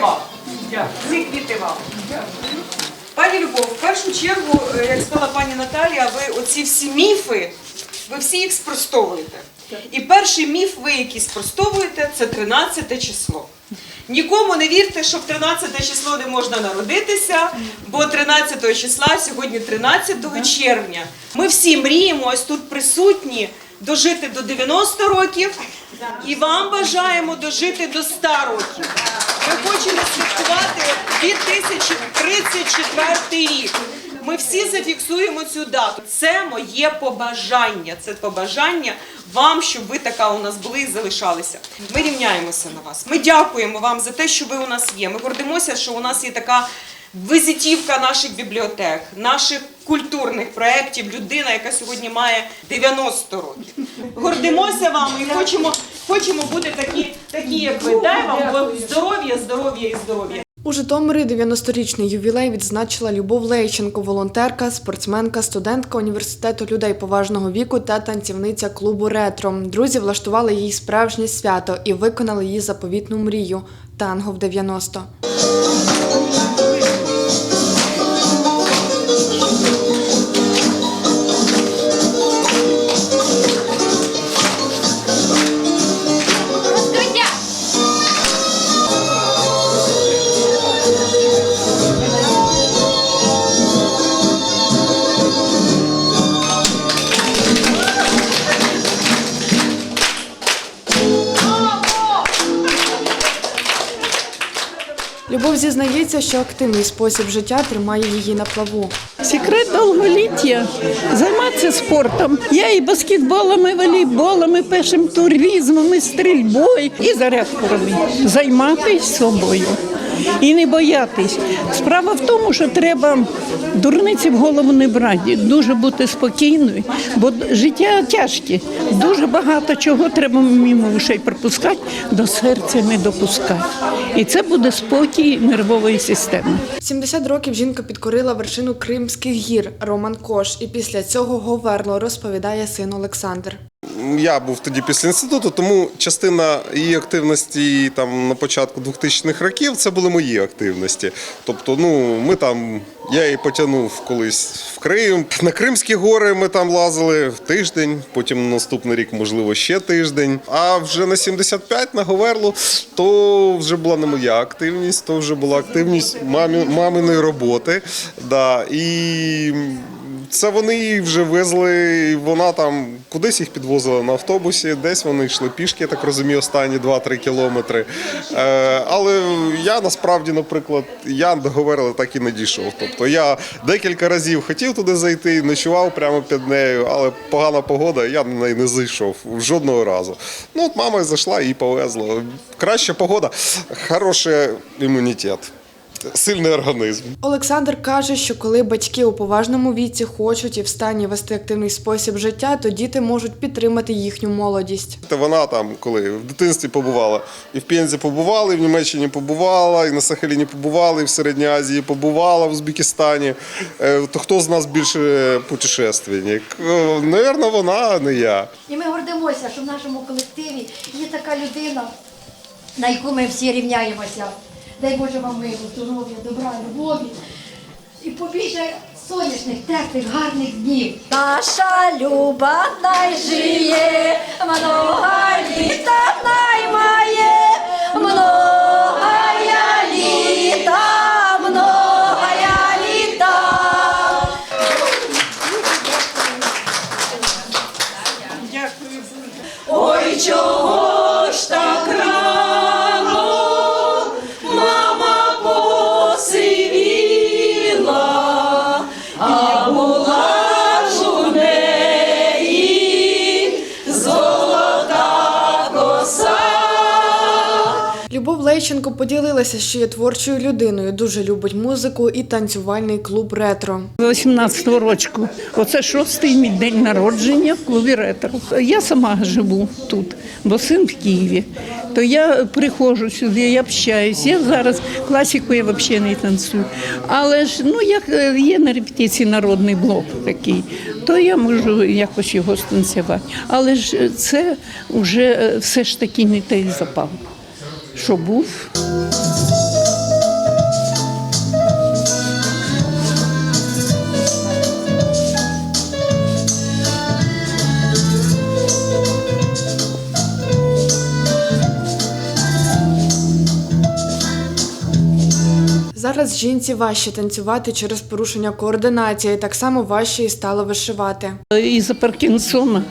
вам. Ці квіти вам. Пані Любов, в першу чергу, е, як сказала пані Наталія, ви оці всі міфи, ви всі їх спростовуєте. І перший міф, ви який спростовуєте, це 13 число. Нікому не вірте, що в 13 число не можна народитися, бо 13 числа сьогодні 13 червня. Ми всі мріємо ось тут присутні дожити до 90 років і вам бажаємо дожити до 100 років. Ми хочемо святкувати 2034 рік. Ми всі зафіксуємо цю дату. Це моє побажання. Це побажання вам, щоб ви така у нас були і залишалися. Ми рівняємося на вас. Ми дякуємо вам за те, що ви у нас є. Ми гордимося, що у нас є така визитівка наших бібліотек, наших культурних проєктів. Людина, яка сьогодні має 90 років. Гордимося вами і хочемо, хочемо бути такі, такі, як ви. Дай вам здоров'я, здоров'я і здоров'я. У Житомирі 90-річний ювілей відзначила Любов Лейченко, волонтерка, спортсменка, студентка університету людей поважного віку та танцівниця клубу Ретро. Друзі влаштували їй справжнє свято і виконали її заповітну мрію танго в 90. Любов зізнається, що активний спосіб життя тримає її на плаву. Секрет довголіття займатися спортом. Я і баскетболом, і волейболом, і пешим туризмом, і стрільбою, і зарядку робити. Займатися собою і не боятись. Справа в тому, що треба дурниці в голову не брати, дуже бути спокійною, бо життя тяжке. Дуже багато чого треба мимо ушей пропускати, до серця не допускати. І це буде спокій нервової системи. 70 років жінка підкорила вершину Кримських гір Роман Кош, і після цього говерло, розповідає син Олександр. Я був тоді після інституту, тому частина її активності там на початку 2000-х років це були мої активності. Тобто, ну ми там, я її потягнув колись в Крим. На Кримські гори ми там лазили в тиждень, потім наступний рік, можливо, ще тиждень. А вже на 75 на Говерлу, то вже була не моя активність, то вже була активність мамі, маминої роботи. Да, і це вони її вже везли, і вона там кудись їх підвозила на автобусі, десь вони йшли пішки, я так розумію, останні 2-3 кілометри. Е, але я насправді, наприклад, я до так і не дійшов. Тобто я декілька разів хотів туди зайти, ночував прямо під нею, але погана погода, я на неї не зайшов жодного разу. Ну от мама зайшла і повезла. Краща погода, хороший імунітет, сильний організм. Олександр каже, що коли батьки у поважному віці хочуть і в стані вести активний спосіб життя, то діти можуть підтримати їхню молодість. Та вона там, коли в дитинстві побувала, і в Пензі побувала, і в Німеччині побувала, і на Сахаліні побувала, і в Середній Азії побувала, в Узбекистані. Е, То хто з нас більше путешественник? Е, Навірно, вона, а не я. І ми гордимося, що в нашому колективі є така людина, на яку ми всі рівняємося. Дай Боже вам миру, здоров'я, добра, любові. І побільше сонячних, теплих, гарних днів. Наша люба най жиє, много літа най має, Любов поділилася, що є творчою людиною, дуже любить музику і танцювальний клуб ретро. 18-го рочку. Оце шостий мій день народження в клубі ретро. Я сама живу тут, бо син в Києві. То я приходжу сюди, я общаюсь. Я зараз класику я взагалі не танцюю. Але ж ну як е, є на репетиції народний блок такий, то я можу якось його станцювати. Але ж це вже е, все ж таки не той запал, що був. Зараз жінці важче танцювати через порушення координації, так само важче і стало вишивати. Із за Паркінсона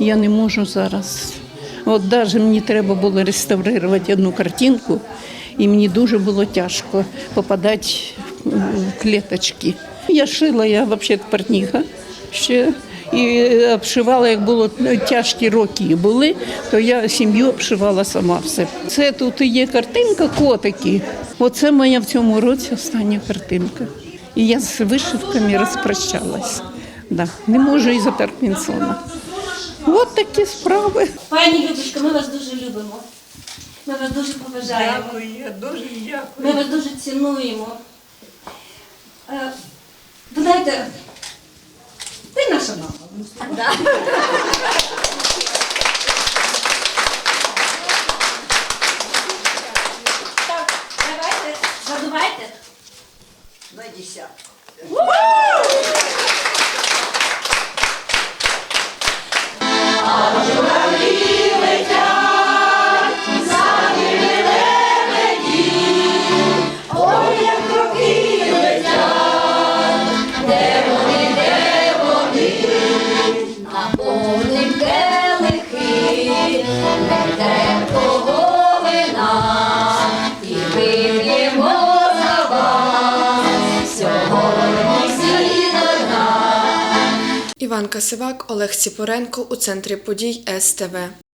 я не можу зараз. От навіть мені треба було реставрувати одну картинку, і мені дуже було тяжко попадати в клеточки. Я шила, я взагалі портніха ще. І обшивала, як було тяжкі роки були, то я сім'ю обшивала сама все. Це тут є картинка котики. Оце моя в цьому році остання картинка. І я з вишивками розпрощалась. Да. Не можу із-за Паркінсона. От такі справи. Пані Любочка, ми вас дуже любимо. Ми вас дуже поважаємо. я дуже дякую. Ми вас дуже цінуємо. Е, Ви знаєте, ти наша мама. Так, давайте, задувайте. На десятку. Іван Касивак, Олег Сіпоренко у центрі подій СТВ.